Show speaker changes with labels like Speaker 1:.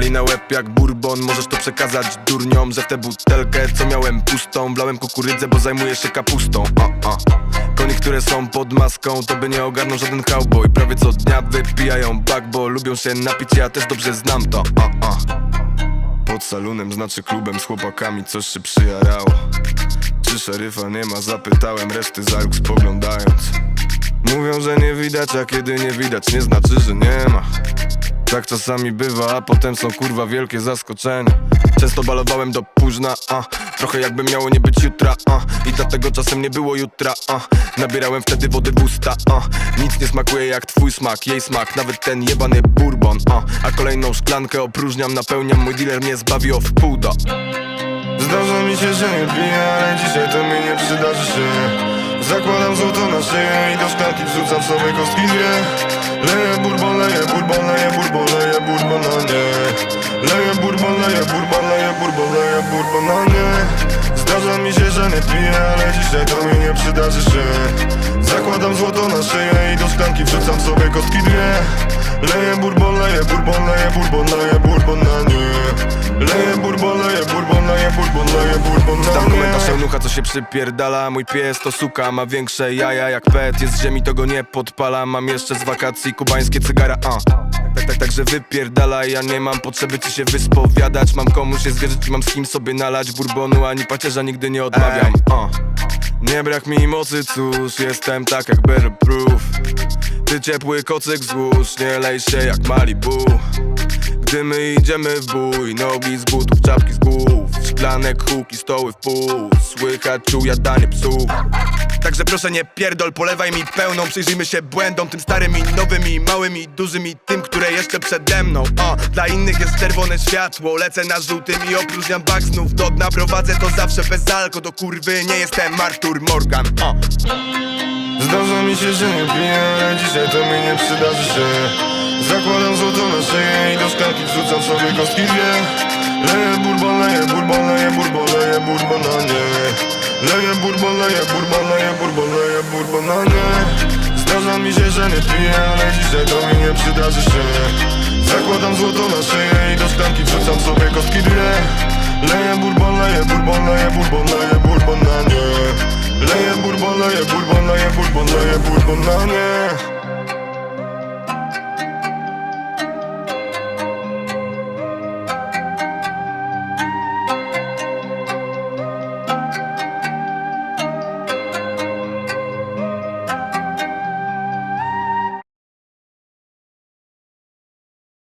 Speaker 1: na łeb jak bourbon Możesz to przekazać durniom, że w tę butelkę Co miałem pustą, wlałem kukurydzę, bo zajmuję się kapustą. A, a. Koni, które są pod maską, to by nie ogarnął żaden cowboy. Prawie co dnia wypijają bak, bo lubią się napić, ja też dobrze znam to. A, a. Pod salunem, znaczy klubem z chłopakami coś się przyjarało. Czy szeryfa nie ma, zapytałem reszty za róg spoglądając. Mówią, że nie widać, a kiedy nie widać nie znaczy, że nie ma Tak czasami bywa, a potem są kurwa wielkie zaskoczenia. Często balowałem do późna, a Trochę jakby miało nie być jutra, a. I dlatego czasem nie było jutra, a. Nabierałem wtedy wody w usta, a. Nic nie smakuje jak twój smak, jej smak Nawet ten jebany bourbon, a. A kolejną szklankę opróżniam, napełniam Mój dealer mnie zbawi o wpół do. Zdarza mi się, że nie piję, ale dzisiaj to mi nie przydarzy się. Zakładam złoto na szyję i do szklanki wrzucam sobie kostki dwie Leję bourbon, leję bourbon, leję bourbon, leję bourbon na nie Leję bourbon, leję bourbon, leję bourbon, leję bourbon nie Zdarza mi się, że nie piję, ale dzisiaj to mi nie przydarzy się Zakładam złoto na szyję i do szklanki wrzucam sobie kostki dwie Leję bourbon, leję bourbon, leję bourbon, leję bourbon na nie Leję bourbon, leję bourbon, leję bourbon, leję bourbon
Speaker 2: eunucha, co się przypierdala Mój pies to suka, ma większe jaja jak pet. Jest z ziemi, to go nie podpala Mam jeszcze z wakacji kubańskie cygara, a. Tak, tak, także wypierdala Ja nie mam potrzeby ci się wyspowiadać. Mam komu się zwierzyć mam z kim sobie nalać Bourbonu ani pacierza nigdy nie odmawiam a. Nie brak mi mocy, cóż Jestem tak jak Better Proof. Ty ciepły kocyk złóż Nie lej się jak Malibu. Gdy my idziemy w bój Nogi z butów, czapki z głów Szklanek, huki, stoły w pół. Słychać ujadanie psów. Także proszę nie pierdol, polewaj mi pełną. Przyjrzyjmy się błędom, tym starym i nowym i małym i dużym i tym, które jeszcze przede mną. O, Dla innych jest czerwone światło. Lecę na żółtym i opróżniam bak znów do dna Prowadzę to zawsze bez alko. Do kurwy nie jestem Arthur Morgan. O.
Speaker 1: Zdarza mi się, że nie piję, dzisiaj to mi nie przydarzy się. Zakładam złoto na szyję i do szklanki wrzucam sobie kostki dwie Leję bourbon, leję bourbon, leję bourbon, leję bourbon na nie Leję bourbon, leję bourbon, leję bourbon, leję bourbon na nie Zdarza mi się, że nie piję, ale dzisiaj to mi nie przydarzy się Zakładam złoto na szyję i do szklanki wrzucam sobie kostki dwie Leję bourbon, leję bourbon, leję bourbon, leję bourbon na nie Leję bourbon, leję bourbon, leję bourbon, leję bourbon na nie